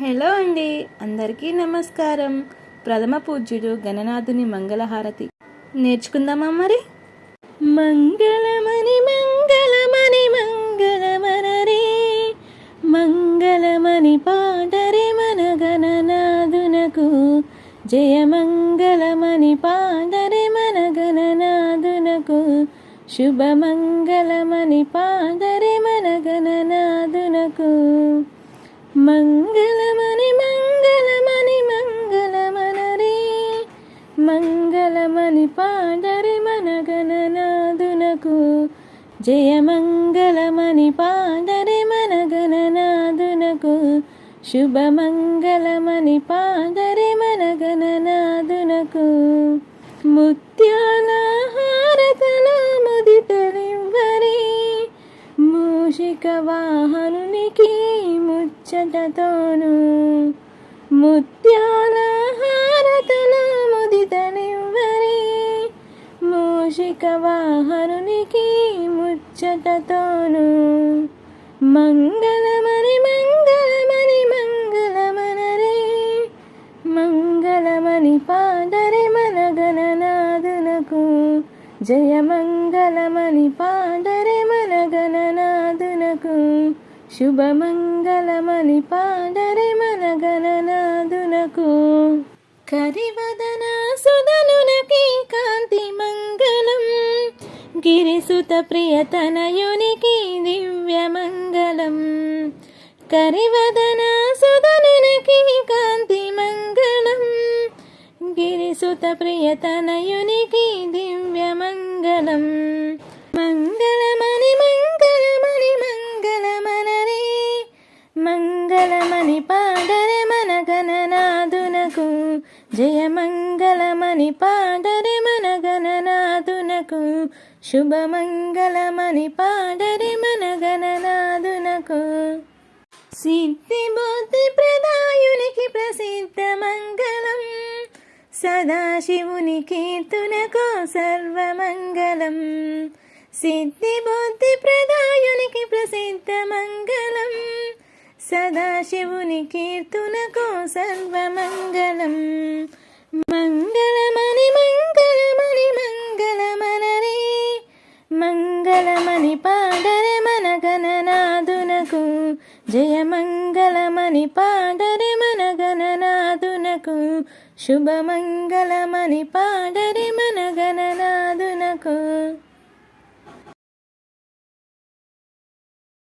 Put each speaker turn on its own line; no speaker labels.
Hello అండి. అందరికీ నమస్కారం. ప్రథమ పూజ్యుడు గణనాథుని మంగళహారతి. నేర్చుకుందామా మరి? మంగళమణి మంగళమణి మంగళమనరే. మంగళమణి పాడరే మన గణనాథునకు. జయ మంగళమణి పాడరే మన గణనాథునకు. శుభమంగళమణి పాడరే మన గణనాథునకు. మంగళమని మంగళమని మంగళమనరే మంగళమని పాడరి మన గణనాథునకు జయ మంగళమని పాడరి మన గణనాథునకు శుభమంగళమని పాడరి మన గణనాథునకు ముత్యాల మూషిక వాహనునికి ముచ్చటతోను. ముత్యాల హారతల ముదితనివ్వరి మూషిక వాహనునికి ముచ్చటతోను. మంగళమని మంగళమని మంగళమనరే మంగళమని పాద జయమంగళమని పాడరే మన గణనాదునకు శుభమంగళమని పాడరే మన గణనాదునకు కరివదన సుధనునకి కాంతి మంగళం. గిరిసుత ప్రియతనయునికి దివ్య మంగళం కరివదన సుధనునకి కాంతి మంగళం. గిరిసుత ప్రియతనయునికి మంగళం మంగళమణి మంగళమణి మంగళమనరే మంగళమణి పాడరే మన గణనాథునకు జయ మంగళమణి పాడరే మన గణనాథునకు శుభమంగళమణి పాడరే మన గణనాథునకు సిద్ధి బుద్ధి ప్రదాయునికి ప్రసిద్ధ మంగళ సదాశివుని కీర్తునకు సర్వమంగళం. సిద్ధి బుద్ధి ప్రదాయునికి ప్రసిద్ధ మంగళం. సదాశివుని కీర్తునకు సర్వమంగళం. మంగళమని మంగళమని మంగళమనరే. మంగళమని పాడరే మన గణనాథునకు జయ మంగళమని పాడరే మన శుభమంగళమని పాడరే మన గణనా